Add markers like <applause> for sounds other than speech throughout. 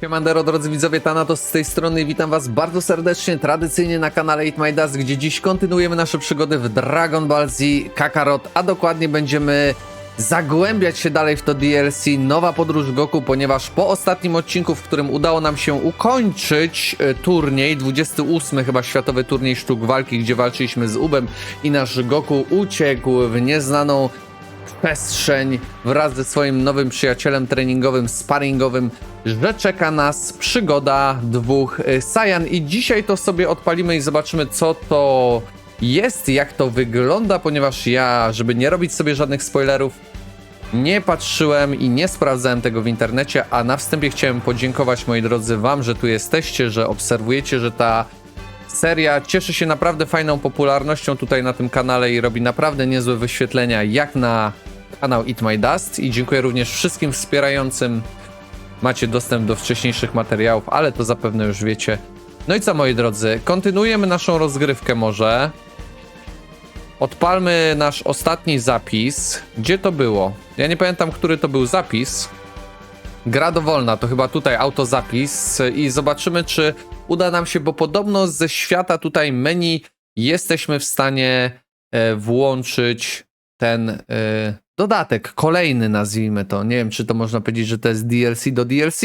Siemandero, drodzy widzowie, Thanatos z tej strony. Witam was bardzo serdecznie, tradycyjnie na kanale Eat My Dust, gdzie dziś kontynuujemy nasze przygody w Dragon Ball Z Kakarot, a dokładnie będziemy zagłębiać się dalej w to DLC Nowa Podróż Goku, ponieważ po ostatnim odcinku, w którym udało nam się ukończyć e, turniej, 28 chyba światowy turniej sztuk walki, gdzie walczyliśmy z Ubem i nasz Goku uciekł w nieznaną przestrzeń wraz ze swoim nowym przyjacielem treningowym, sparingowym, że czeka nas przygoda dwóch y, Saiyan i dzisiaj to sobie odpalimy i zobaczymy co to jest, jak to wygląda, ponieważ ja, żeby nie robić sobie żadnych spoilerów, nie patrzyłem i nie sprawdzałem tego w internecie, a na wstępie chciałem podziękować moi drodzy wam, że tu jesteście, że obserwujecie, że ta seria cieszy się naprawdę fajną popularnością tutaj na tym kanale i robi naprawdę niezłe wyświetlenia jak na kanał Eat My Dust i dziękuję również wszystkim wspierającym. Macie dostęp do wcześniejszych materiałów, ale to zapewne już wiecie. No i co moi drodzy, kontynuujemy naszą rozgrywkę może. Odpalmy nasz ostatni zapis. Gdzie to było? Ja nie pamiętam, który to był zapis. Gra dowolna, to chyba tutaj autozapis i zobaczymy, czy uda nam się, bo podobno ze świata tutaj menu jesteśmy w stanie e, włączyć ten e, dodatek, kolejny nazwijmy to. Nie wiem, czy to można powiedzieć, że to jest DLC do DLC,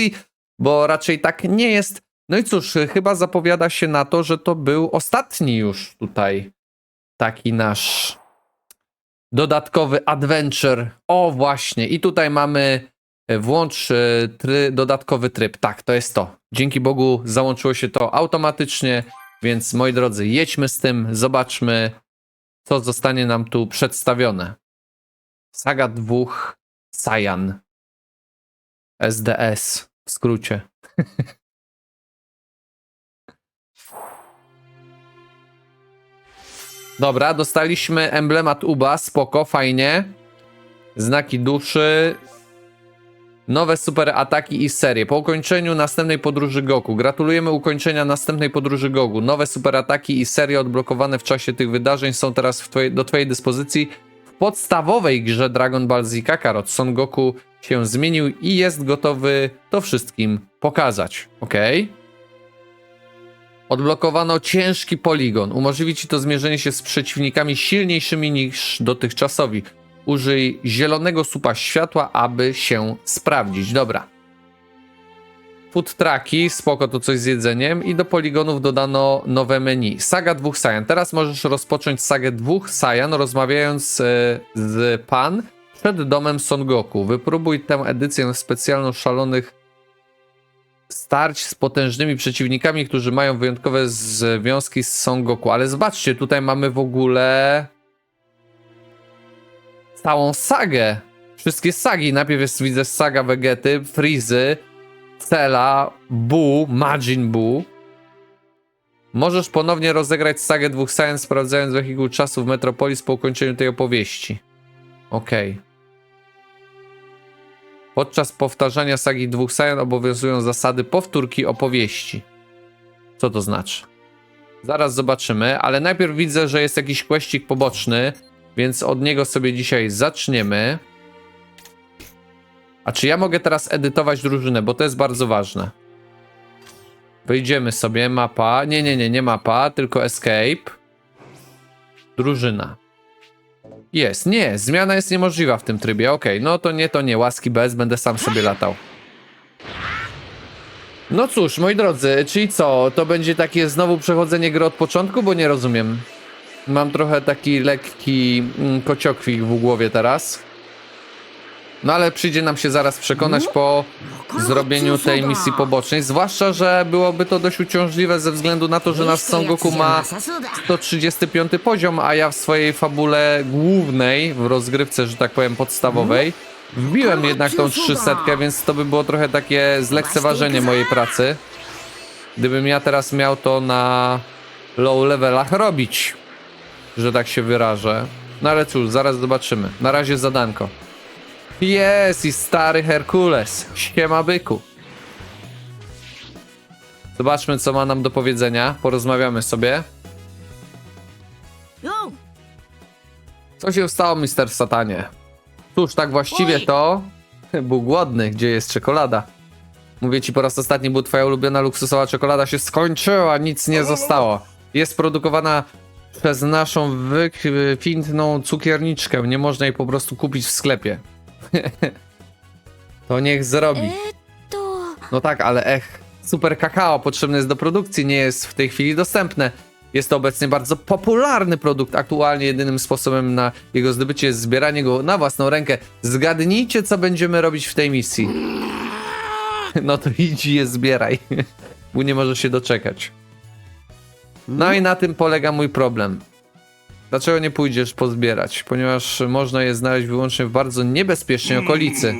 bo raczej tak nie jest. No i cóż, chyba zapowiada się na to, że to był ostatni już tutaj taki nasz dodatkowy adventure. O, właśnie. I tutaj mamy e, włącz e, try, dodatkowy tryb. Tak, to jest to. Dzięki Bogu załączyło się to automatycznie, więc moi drodzy, jedźmy z tym, zobaczmy, co zostanie nam tu przedstawione. Saga dwóch Saiyan. SDS w skrócie. <laughs> Dobra, dostaliśmy emblemat Uba, spoko, fajnie. Znaki duszy. Nowe super ataki i serie. Po ukończeniu następnej podróży Goku. Gratulujemy ukończenia następnej podróży Goku. Nowe super ataki i serie odblokowane w czasie tych wydarzeń są teraz w twojej, do Twojej dyspozycji. Podstawowej grze Dragon Ball Z Kakarot Son Goku się zmienił i jest gotowy to wszystkim pokazać. Ok? Odblokowano ciężki poligon. Umożliwi ci to zmierzenie się z przeciwnikami silniejszymi niż dotychczasowi. Użyj zielonego supa światła, aby się sprawdzić. Dobra. Food trucki, spoko to coś z jedzeniem i do poligonów dodano nowe menu. Saga dwóch Saiyan. Teraz możesz rozpocząć sagę dwóch Saiyan rozmawiając e, z pan przed domem Son Goku. Wypróbuj tę edycję specjalną szalonych starć z potężnymi przeciwnikami, którzy mają wyjątkowe związki z Son Goku. Ale zobaczcie, tutaj mamy w ogóle całą sagę. Wszystkie sagi. Najpierw jest, widzę, saga Vegety, Frizy, Cela, Bu, Majin Bu. Możesz ponownie rozegrać sagę dwóch Saiyan, sprawdzając wehikuł czasu w Metropolis po ukończeniu tej opowieści. Okej. Podczas powtarzania sagi dwóch Saiyan obowiązują zasady powtórki opowieści. Co to znaczy? Zaraz zobaczymy, ale najpierw widzę, że jest jakiś questik poboczny, więc od niego sobie dzisiaj zaczniemy. A czy ja mogę teraz edytować drużynę, bo to jest bardzo ważne. Wyjdziemy sobie, mapa. Nie, nie, nie, nie mapa, tylko escape. Drużyna. Jest, nie, zmiana jest niemożliwa w tym trybie. Okej, no to nie, to nie, łaski bez, będę sam sobie latał. No cóż, moi drodzy, czyli co? To będzie takie znowu przechodzenie gry od początku, bo nie rozumiem. Mam trochę taki lekki mm, kociokwik w głowie teraz. No ale przyjdzie nam się zaraz przekonać po zrobieniu tej misji pobocznej. Zwłaszcza, że byłoby to dość uciążliwe ze względu na to, że nasz Son Goku ma 135 poziom, a ja w swojej fabule głównej, w rozgrywce, że tak powiem, podstawowej, wbiłem jednak tą 300, więc to by było trochę takie zlekceważenie mojej pracy. Gdybym ja teraz miał to na low levelach robić, że tak się wyrażę. No ale cóż, zaraz zobaczymy. Na razie zadanko. Jest i stary Herkules. Siema byku. Zobaczmy, co ma nam do powiedzenia. Porozmawiamy sobie. Yo, Co się stało, mister Satanie? Cóż, tak właściwie to <laughs> był głodny. Gdzie jest czekolada? Mówię ci po raz ostatni, bo twoja ulubiona luksusowa czekolada się skończyła, nic nie zostało. Jest produkowana przez naszą wykwintną cukierniczkę. Nie można jej po prostu kupić w sklepie. <laughs> to niech zrobi. えーっと No tak, ale ech, super kakao potrzebne jest do produkcji, nie jest w tej chwili dostępne. Jest to obecnie bardzo popularny produkt. Aktualnie jedynym sposobem na jego zdobycie jest zbieranie go na własną rękę. Zgadnijcie, co będziemy robić w tej misji. <laughs> No to idź i je zbieraj, <laughs> bo nie możesz się doczekać. No i na tym polega mój problem. Dlaczego nie pójdziesz pozbierać? Ponieważ można je znaleźć wyłącznie w bardzo niebezpiecznej okolicy.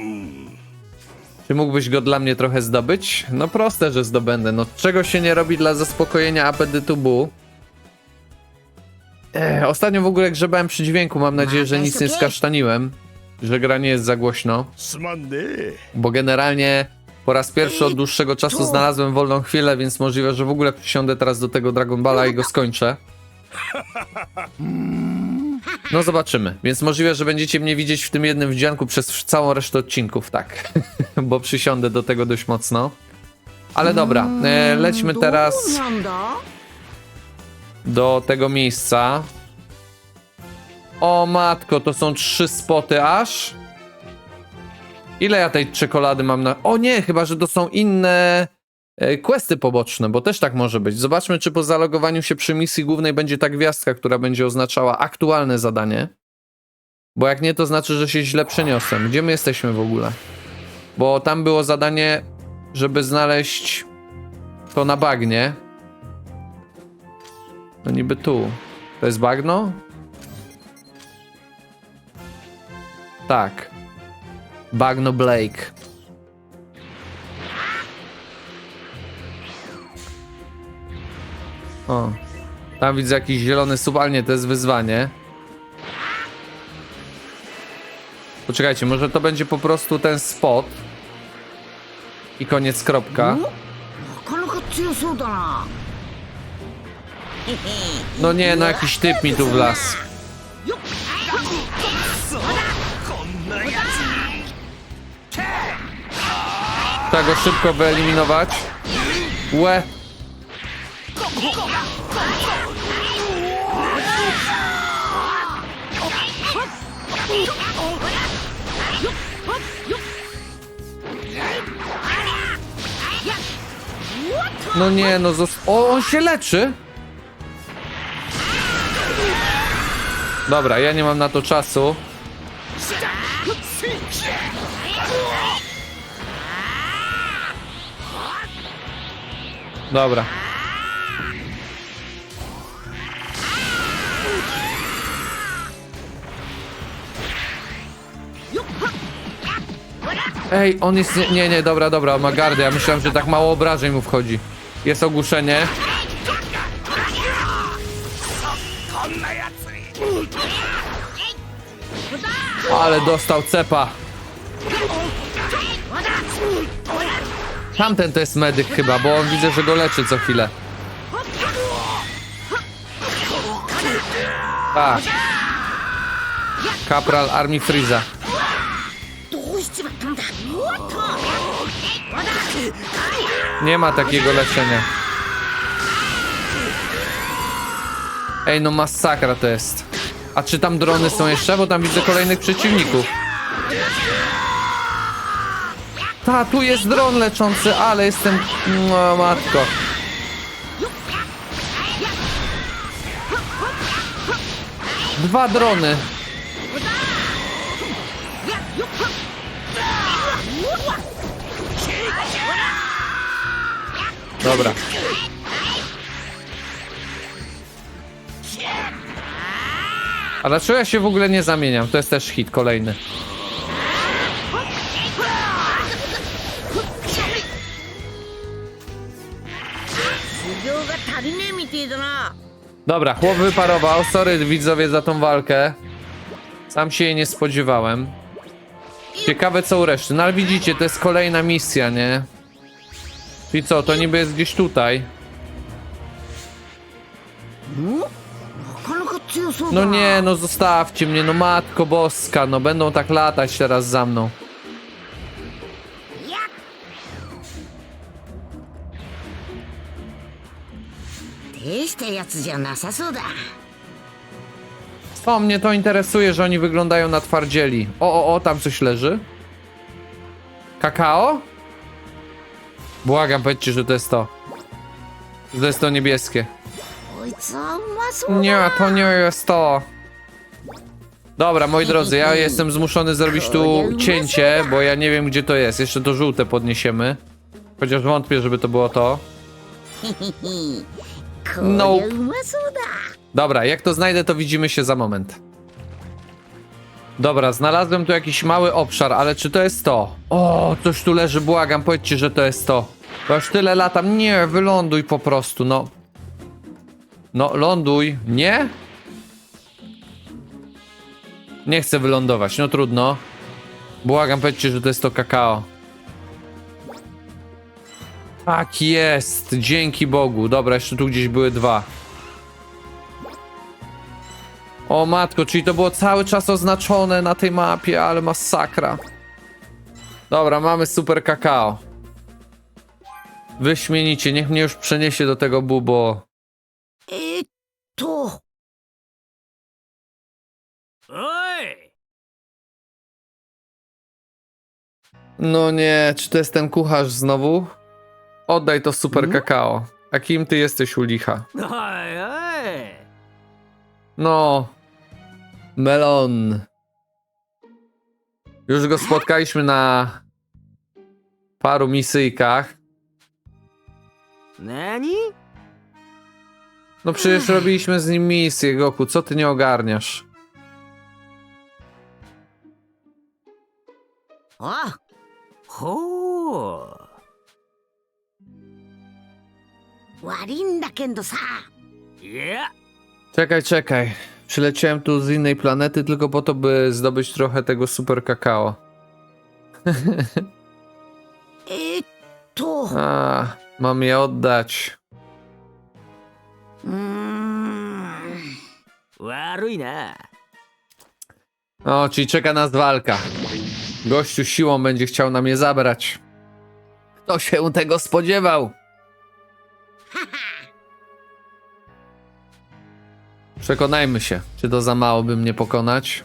Czy mógłbyś go dla mnie trochę zdobyć? No proste, że zdobędę. No czego się nie robi dla zaspokojenia apetytu bu? Ech, ostatnio w ogóle grzebałem przy dźwięku. Mam nadzieję, że nic nie skasztaniłem. Że gra nie jest za głośno. Bo generalnie po raz pierwszy od dłuższego czasu znalazłem wolną chwilę, więc możliwe, że w ogóle przysiądę teraz do tego Dragon Balla i go skończę. No zobaczymy. Więc możliwe, że będziecie mnie widzieć w tym jednym wdzianku przez całą resztę odcinków, tak. <laughs> Bo przysiądę do tego dość mocno. Ale dobra, e, mm, lećmy teraz do tego miejsca. O matko, to są trzy spoty aż. Ile ja tej czekolady mam na... O nie, chyba, że to są inne questy poboczne, bo też tak może być. Zobaczmy, czy po zalogowaniu się przy misji głównej będzie ta gwiazdka, która będzie oznaczała aktualne zadanie. Bo jak nie, to znaczy, że się źle przeniosłem. Gdzie my jesteśmy w ogóle? Bo tam było zadanie, żeby znaleźć to na bagnie. No niby tu. To jest bagno? Tak. Bagno Blake. O. Tam widzę jakiś zielony sub, ale nie, to jest wyzwanie. Poczekajcie, może to będzie po prostu ten spot. I koniec kropka. なかなか強そうだな No nie, no jakiś typ mi tu wlazł. こんなや Trzeba go szybko wyeliminować. Łe. No nie, no zos... O, on się leczy! Dobra, ja nie mam na to czasu. Dobra. Ej, on jest... Nie, nie, dobra, dobra, on ma gardę. Ja myślałem, że tak mało obrażeń mu wchodzi. Jest ogłuszenie. Ale dostał cepa. Tamten to jest medyk chyba, bo on widzę, że go leczy co chwilę. Tak. Kapral Armii Friza. Nie ma takiego leczenia. Ej, no masakra to jest. A czy tam drony są jeszcze? Bo tam widzę kolejnych przeciwników. Ta, tu jest dron leczący, ale jestem... No, matko. Dwa drony. Dobra. A dlaczego ja się w ogóle nie zamieniam? To jest też hit kolejny. Dobra, chłop wyparował. Sorry widzowie za tą walkę. Sam się jej nie spodziewałem. Ciekawe co u reszty. No ale widzicie, to jest kolejna misja, nie? Czyli co, to niby jest gdzieś tutaj. No nie, no zostawcie mnie, no matko boska, no będą tak latać teraz za mną. Co mnie to interesuje, że oni wyglądają na twardzieli. O, o, o, tam coś leży. Kakao? Błagam, powiedzcie, że to jest to. Że to jest to niebieskie. Oj, co Nie, to nie jest to. Dobra, moi drodzy, ja jestem zmuszony zrobić tu cięcie, bo ja nie wiem, gdzie to jest. Jeszcze to żółte podniesiemy. Chociaż wątpię, żeby to było to. <laughs> No. Dobra, jak to znajdę, to widzimy się za moment. Dobra, znalazłem tu jakiś mały obszar, ale czy to jest to? O, coś tu leży, błagam, powiedzcie, że to jest to. Bo już tyle latam. Nie, wyląduj po prostu, no. No, ląduj. Nie? Nie chcę wylądować, no trudno. Błagam, powiedzcie, że to jest to kakao. Tak jest, dzięki Bogu. Dobra, jeszcze tu gdzieś były dwa. O matko, czyli to było cały czas oznaczone na tej mapie, ale masakra. Dobra, mamy super kakao. Wyśmienicie, niech mnie już przeniesie do tego bubo. I tu. Oj! No nie, czy to jest ten kucharz znowu? Oddaj to super mhm. kakao. A kim ty jesteś u licha? Oj, oj! No, Melon. Już go spotkaliśmy na paru misyjkach. 何 No przecież robiliśmy z nim misję, Goku, co ty nie ogarniasz? あほう悪いんだけどさいや Czekaj, czekaj. Przyleciałem tu z innej planety tylko po to, by zdobyć trochę tego super kakao. E, I tu. A, mam je oddać. Mm. Waruj. O, czyli czeka nas walka. Gościu siłą będzie chciał nam je zabrać. Kto się tego spodziewał? Przekonajmy się, czy to za mało, by mnie pokonać.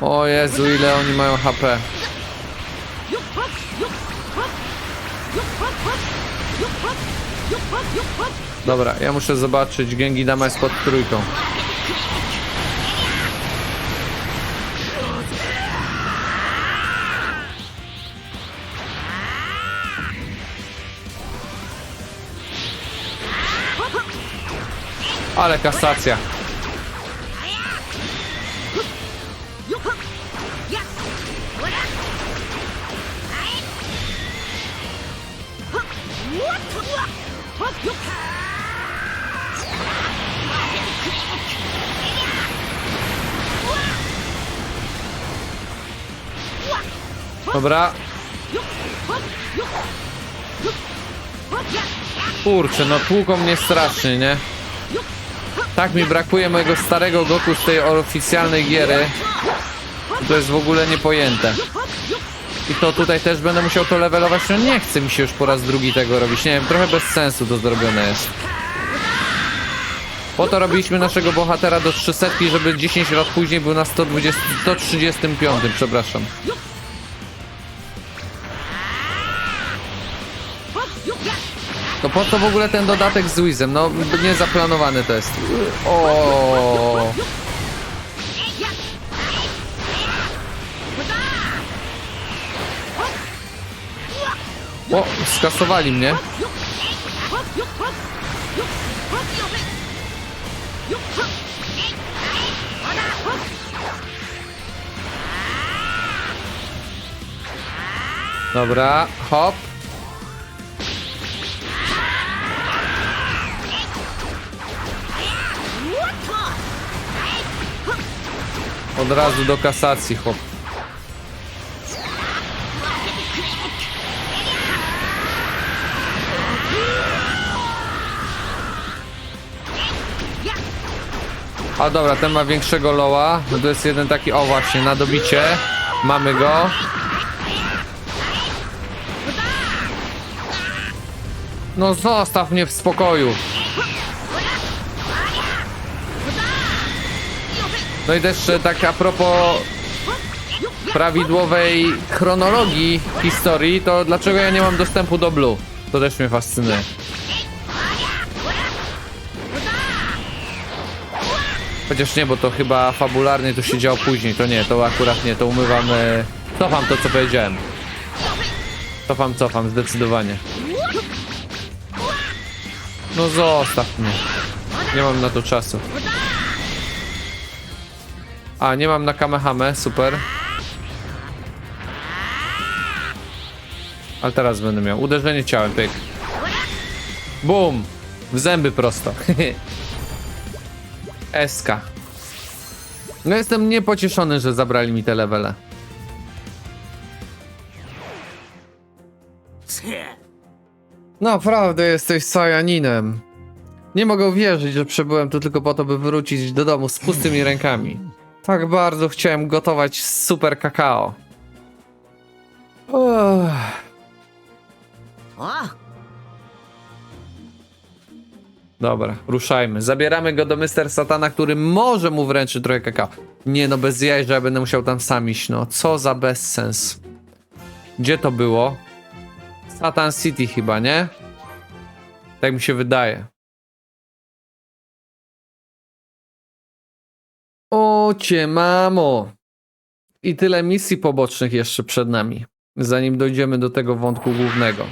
O Jezu, ile oni mają HP. Dobra, ja muszę zobaczyć. Gengi Dama jest pod trójką. Ale kasacja. Dobra. Kurczę, no tłuką mnie strasznie, nie? Tak mi brakuje mojego starego Goku z tej oficjalnej giery. To jest w ogóle niepojęte. I to tutaj też będę musiał to levelować. No nie chce mi się już po raz drugi tego robić. Nie wiem, trochę bez sensu to zrobione jest. Po to robiliśmy naszego bohatera do 300, żeby 10 lat później był na 120, 135, przepraszam. Po co w ogóle ten dodatek z Wizem? No, niezaplanowany to jest. O. O, skasowali mnie. Dobra, hop. Od razu do kasacji, chłop. A dobra, ten ma większego loła. To jest jeden taki, o właśnie, na dobicie. Mamy go. No zostaw mnie w spokoju. No i też e, tak a propos prawidłowej chronologii historii, to dlaczego ja nie mam dostępu do Blue? To też mnie fascynuje. Chociaż nie, bo to chyba fabularnie to się działo później, to nie, to akurat nie, to umywamy... Cofam to, co powiedziałem. Cofam, cofam, zdecydowanie. No zostaw mnie. Nie mam na to czasu. A, nie mam na Kamehame, super. Ale teraz będę miał. Uderzenie ciałem, pyk. Bum! W zęby prosto. <laughs> Eska. No jestem niepocieszony, że zabrali mi te levele. Naprawdę jesteś Sajaninem. Nie mogę wierzyć, że przybyłem tu tylko po to, by wrócić do domu z pustymi rękami. Tak bardzo chciałem gotować super kakao. Uff. Dobra, ruszajmy. Zabieramy go do Mr. Satana, który może mu wręczy trochę kakao. Nie no, bez jaj, że ja będę musiał tam sam iść, no. Co za bezsens. Gdzie to było? Satan City chyba, nie? Tak mi się wydaje. O cię mamo! I tyle misji pobocznych jeszcze przed nami, zanim dojdziemy do tego wątku głównego.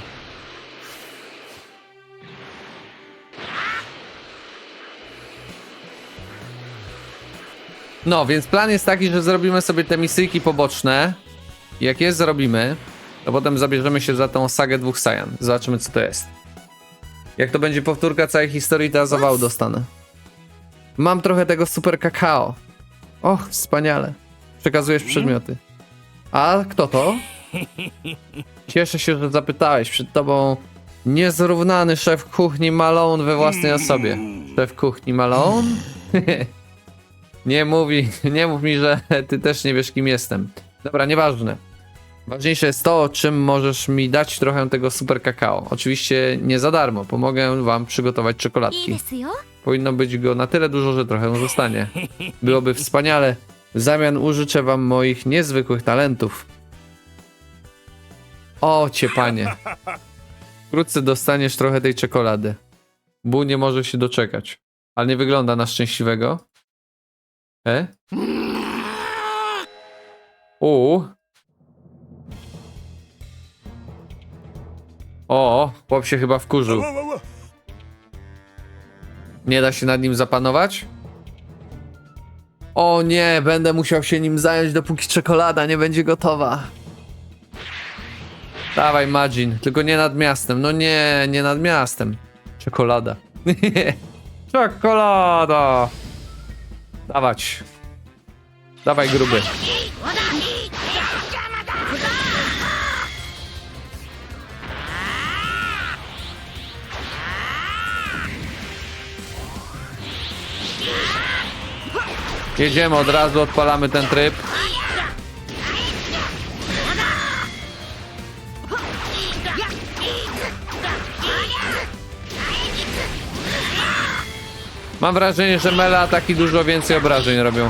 No, więc plan jest taki, że zrobimy sobie te misyjki poboczne. Jak je zrobimy, to potem zabierzemy się za tą sagę dwóch Saiyan. Zobaczymy, co to jest. Jak to będzie powtórka całej historii, to ja zawału dostanę. Mam trochę tego super kakao. Och, wspaniale. Przekazujesz przedmioty. A kto to? Cieszę się, że zapytałeś. Przed tobą niezrównany szef kuchni Malone we własnej osobie. Szef kuchni Malone? <laughs> Nie mówi, nie mów mi, że ty też nie wiesz kim jestem. Dobra, nieważne. Ważniejsze jest to, czym możesz mi dać trochę tego super kakao. Oczywiście nie za darmo, pomogę wam przygotować czekoladki. Powinno być go na tyle dużo, że trochę zostanie. Byłoby wspaniale. W zamian użyczę wam moich niezwykłych talentów. O cię panie. Wkrótce dostaniesz trochę tej czekolady. Bu nie może się doczekać. Ale nie wygląda na szczęśliwego. E? U. O, chłop się chyba wkurzył. Nie da się nad nim zapanować? O nie, będę musiał się nim zająć, dopóki czekolada nie będzie gotowa. Dawaj, Majin, tylko nie nad miastem. No nie, nie nad miastem. Czekolada. <laughs> Czekolada! Dawać. Dawaj, gruby. Jedziemy od razu, odpalamy ten tryb. Mam wrażenie, że mele ataki dużo więcej obrażeń robią.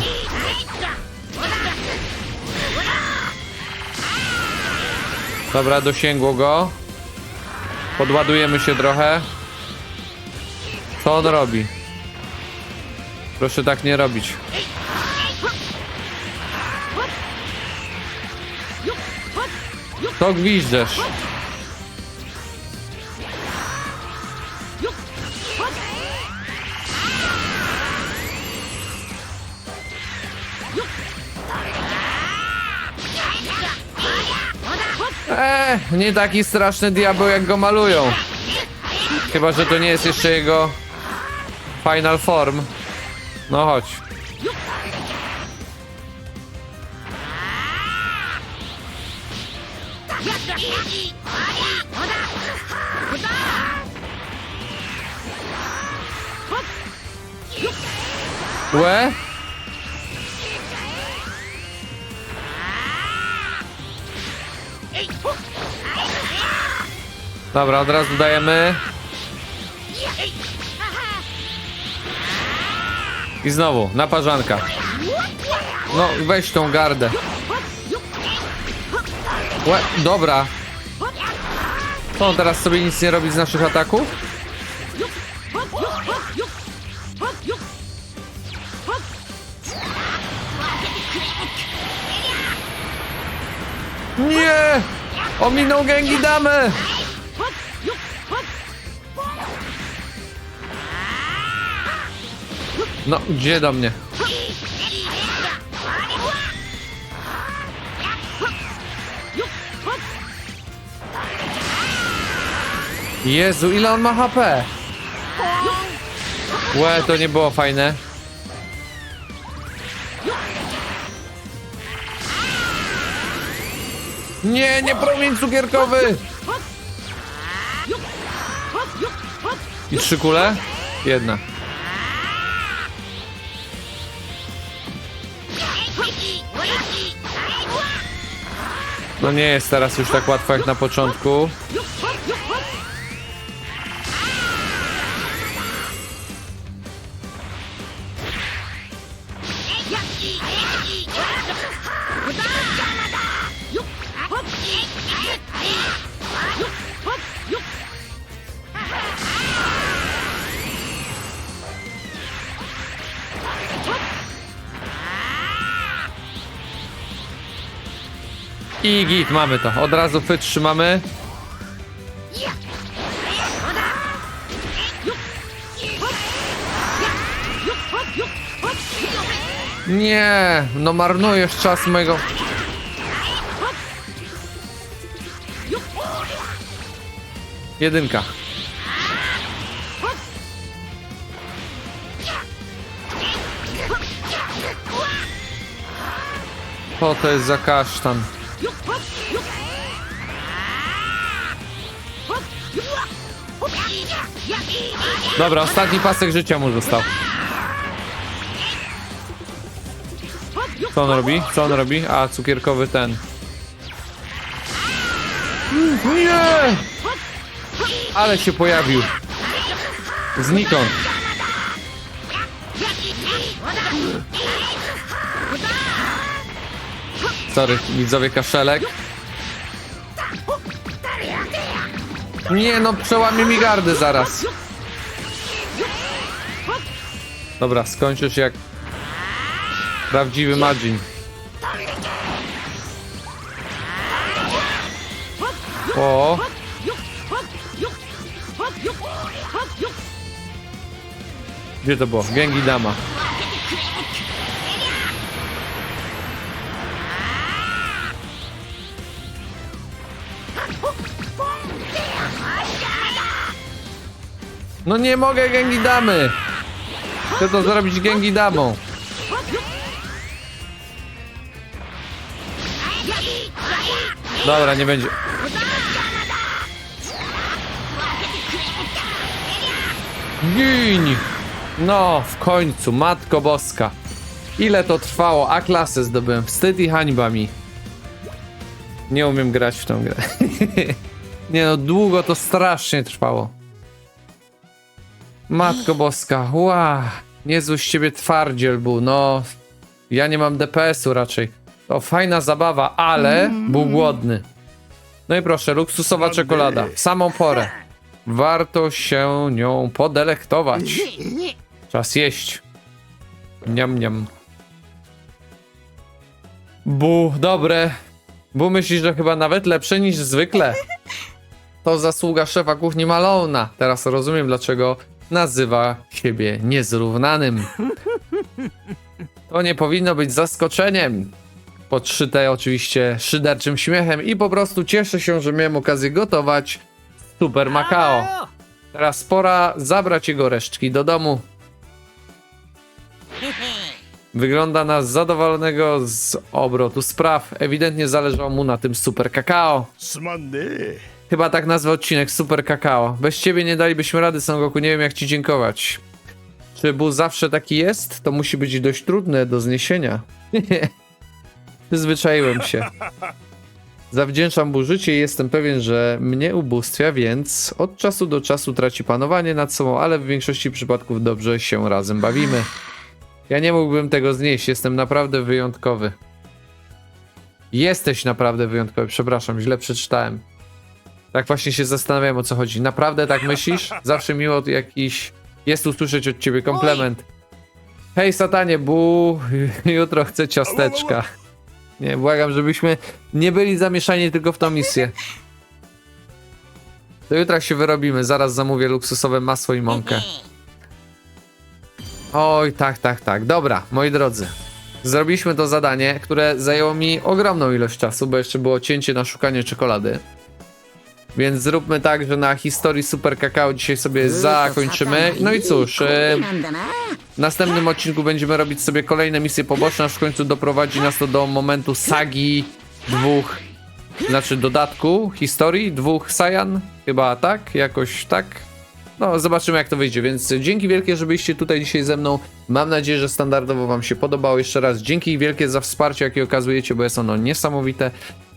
Dobra, dosięgło go. Podładujemy się trochę. Co on robi? Proszę tak nie robić. To gwizdesz. Eee, nie taki straszny diabeł jak go malują. Chyba, że to nie jest jeszcze jego final form. No chodź. Łe? Dobra, od razu dajemy. I znowu, naparzanka. No, weź tą gardę. Łe, dobra. Co on teraz sobie nic nie robi z naszych ataków? Nie! Ominął Gengi Damę! No, gdzie do mnie? Jezu, ile on ma HP? Łe, to nie było fajne. Nie, nie promień cukierkowy! I trzy kule? Jedna. No nie jest teraz już tak łatwo jak na początku. I git, mamy to. Od razu wytrzymamy. Nie, no marnujesz czas mojego. Jedynka. Co to jest za kasztan? Dobra, ostatni pasek życia mu został. Co on robi? Co on robi? A, cukierkowy ten. Nie! Ale się pojawił. Znikąd. Sorry, widzowie kaszelek. Nie no, przełamie mi gardę zaraz. Dobra, skończysz jak prawdziwy Majin. O, gdzie to było? Gengi Dama. No nie mogę Gengi Damy! Chcę to zrobić Gengi Damą. Dobra, nie będzie. Gin! No, w końcu, Matko Boska. Ile to trwało? A klasę zdobyłem. Wstyd i hańba mi. Nie umiem grać w tą grę. <laughs> nie no, długo to strasznie trwało. Matko Boska, ła, niezły z ciebie twardziel był, no. Ja nie mam DPS-u raczej. To fajna zabawa, ale był głodny. No i proszę, luksusowa czekolada, w samą porę. Warto się nią podelektować. Czas jeść. Niam, niam. Bu, dobre. Bu myślisz, że chyba nawet lepsze niż zwykle. To zasługa szefa kuchni Malona. Teraz rozumiem, dlaczego nazywa siebie niezrównanym. To nie powinno być zaskoczeniem. Podszyte oczywiście szyderczym śmiechem i po prostu cieszę się, że miałem okazję gotować Super Macao. Teraz pora zabrać jego resztki do domu. Wygląda na zadowolonego z obrotu spraw. Ewidentnie zależało mu na tym super kakao. すまんね Chyba tak nazwę odcinek Super Kakao. Bez ciebie nie dalibyśmy rady, Son Goku. Nie wiem, jak ci dziękować. Czy Buu zawsze taki jest? To musi być dość trudne do zniesienia. <laughs> Przyzwyczaiłem się. Zawdzięczam Buu życie i jestem pewien, że mnie ubóstwia, więc od czasu do czasu traci panowanie nad sobą, ale w większości przypadków dobrze się razem bawimy. Ja nie mógłbym tego znieść, jestem naprawdę wyjątkowy. Jesteś naprawdę wyjątkowy, przepraszam, źle przeczytałem. Tak właśnie się zastanawiałem o co chodzi. Naprawdę tak myślisz? Zawsze miło jakiś jest usłyszeć od ciebie komplement. Hej satanie, bu, jutro chcę ciasteczka. Nie, błagam, żebyśmy nie byli zamieszani tylko w tą misję. Do jutra się wyrobimy, zaraz zamówię luksusowe masło i mąkę. Oj, tak, tak, tak. Dobra, moi drodzy. Zrobiliśmy to zadanie, które zajęło mi ogromną ilość czasu, bo jeszcze było cięcie na szukanie czekolady. Więc zróbmy tak, że na historii Super Kakao dzisiaj sobie zakończymy. No i cóż, w następnym odcinku będziemy robić sobie kolejne misje poboczne, aż w końcu doprowadzi nas to do momentu sagi dwóch, znaczy dodatku historii dwóch Sajan, chyba tak, jakoś tak. No, zobaczymy jak to wyjdzie, więc dzięki wielkie, że byliście tutaj dzisiaj ze mną. Mam nadzieję, że standardowo wam się podobało. Jeszcze raz dzięki wielkie za wsparcie, jakie okazujecie, bo jest ono niesamowite.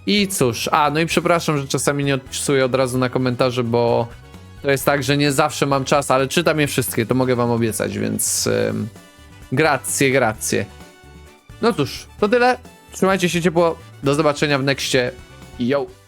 I cóż, a no i przepraszam, że czasami nie odpisuję od razu na komentarze, bo to jest tak, że nie zawsze mam czas, ale czytam je wszystkie, to mogę wam obiecać, więc ym, gracje. No cóż, to tyle. Trzymajcie się ciepło. Do zobaczenia w nexcie. Yo!